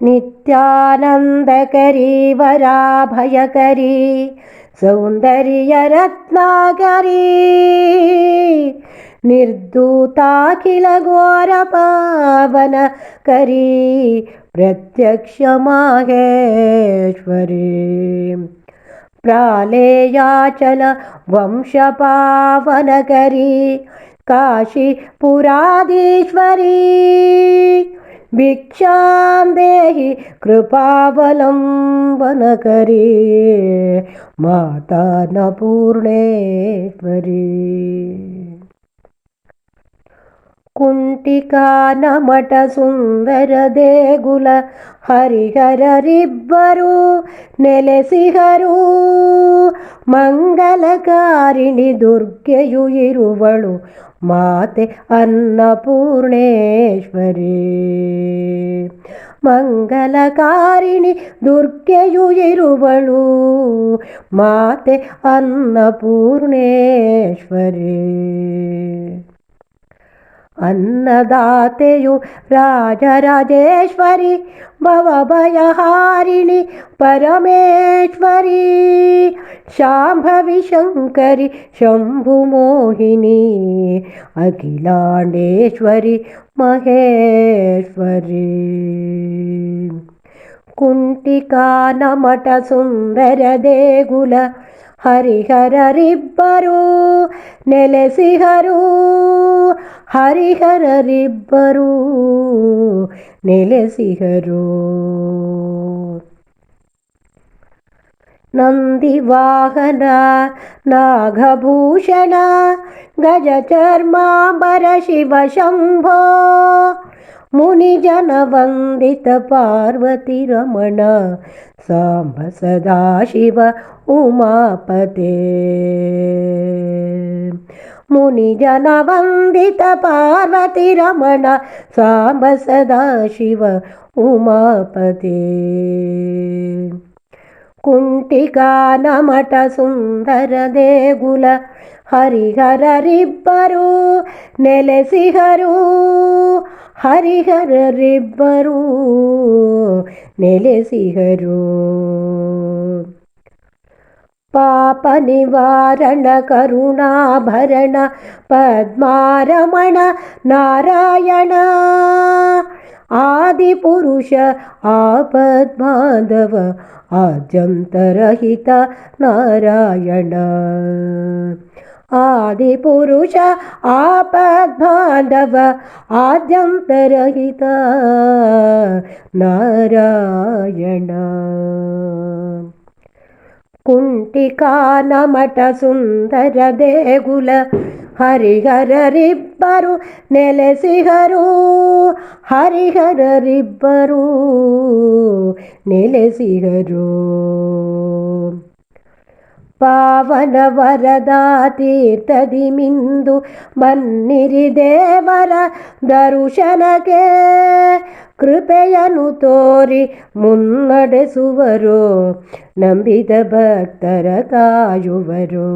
నిత్యానందకరీ వరాభయకరీ సౌందర్యరత్నాకరీ నిర్దూతాఖిల ఘోర పావన కరీ ప్రత్యక్ష भिक्षां देहि कृपावलम्बनकरी माता न पूर्णेश्वरी ಕುಂಟಿಕಾ ನಮಟ ಸುಂದರ ದೇಗುಲ ಹರಿಹರರಿಬ್ಬರು ನೆಲೆಸಿಹರು. ಮಂಗಲಕಾರಿಣಿ ದುರ್ಗೆಯು ಇರುವಳು ಮಾತೆ ಅನ್ನಪೂರ್ಣೇಶ್ವರಿ. ಮಂಗಲಕಾರಿಣಿ ದುರ್ಗೆಯು ಇರುವಳು ಮಾತೆ ಅನ್ನಪೂರ್ಣೇಶ್ವರಿ. ಅನ್ನದಾತೆಯು ರಾಜರಾಜೇಶ್ವರಿ ಭವಭಯಹಾರಿಣಿ ಪರಮೇಶ್ವರಿ ಶಾಂಭವಿ ಶಂಕರಿ ಶಂಭುಮೋಹಿನಿ ಅಖಿಲಾಂಡೇಶ್ವರಿ ಮಹೇಶ್ವರಿ ಕುಂಟಿಕಾನಮಠ ಸುಂದರ ದೇಗುಲ ಹರಿಹರರಿಬ್ಬರು ನೆಲೆಸಿಹರು ಹರಿಹರರಿಬ್ಬರು ನೆಲೆಸಿಹರು ನಂದಿವಾಹನ ನಾಗಭೂಷಣ ಗಜಚರ್ಮಾಂಬರ ಶಿವ ಶಂಭೋ ಮುನಿಜನವಂದಿತ ಪಾರ್ವತಿ ರಮಣ ಸಾಂಬ ಸದಾಶಿವ ಉಮಾಪತೆ ಮುನಿಜನವಂದಿತ ಪಾರ್ವತಿ ರಮಣ ಸಾಂಬ ಸದಾಶಿವ ಉಮಾಪತೆ ಕುಂಟಿಕಾನಮಠ ಸುಂದರ ದೇಗುಲ ಹರಿಹರರಿಬ್ಬರು ನೆಲೆಸಿಹರು ಹರಿಹರರಿಬ್ಬರು ನೆಲೆಸಿಹರು पाप निवारण करुणाभरण पद्मारमण नारायण। आदिपुरुष आपद्माधव आद्यन्तरहित नारायण। आदिपुरुष आपद्माधव आद्यन्तरहित नारायण। ಕುಂಟಿಕಾನಮಠ ಸುಂದರ ದೇಗುಲ ಹರಿಹರರಿಬ್ಬರು ನೆಲೆಸಿಹರು ಹರಿಹರರಿಬ್ಬರು ನೆಲೆಸಿಹರು ಪಾವನ ವರದ ತೀರ್ಥದಿ ಮಿಂದು ಬನ್ನಿರಿ ದೇವರ ದರ್ಶನಕ್ಕೆ ಕೃಪೆಯನು ತೋರಿ ಮುನ್ನಡೆಸುವರು, ನಂಬಿದ ಭಕ್ತರ ಕಾಯುವರು.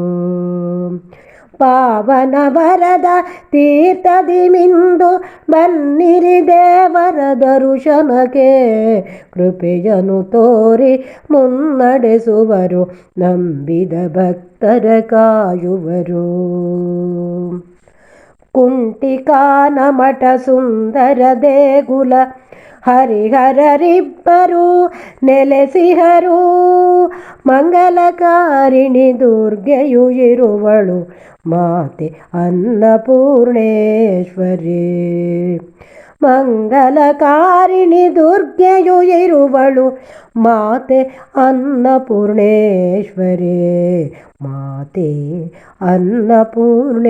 ಪಾವನ ವರದ ತೀರ್ಥದಿ ಮಿಂದು ಬನ್ನಿರಿ ದೇವರ ದರುಶನಕ್ಕೆ ಕೃಪೆಯನು ತೋರಿ ಮುನ್ನಡೆಸುವರು, ನಂಬಿದ ಭಕ್ತರ ಕಾಯುವರು. ಕುಂಟಿಕಾನಮಠ ಸುಂದರ ದೇಗುಲ ಹರಿಹರರಿಬ್ಬರು ನೆಲೆಸಿಹರು ಮಂಗಲಕಾರಿಣಿ ದುರ್ಗೆಯು ಇರುವಳು ಮಾತೆ ಅನ್ನಪೂರ್ಣೇಶ್ವರಿ ಮಂಗಲಕಾರಿಣಿ ದುರ್ಗೆಯು ಇರುವಳು ಮಾತೆ ಅನ್ನಪೂರ್ಣೇಶ್ವರಿ ಮಾತೆ ಅನ್ನಪೂರ್ಣೇಶ್ವರಿ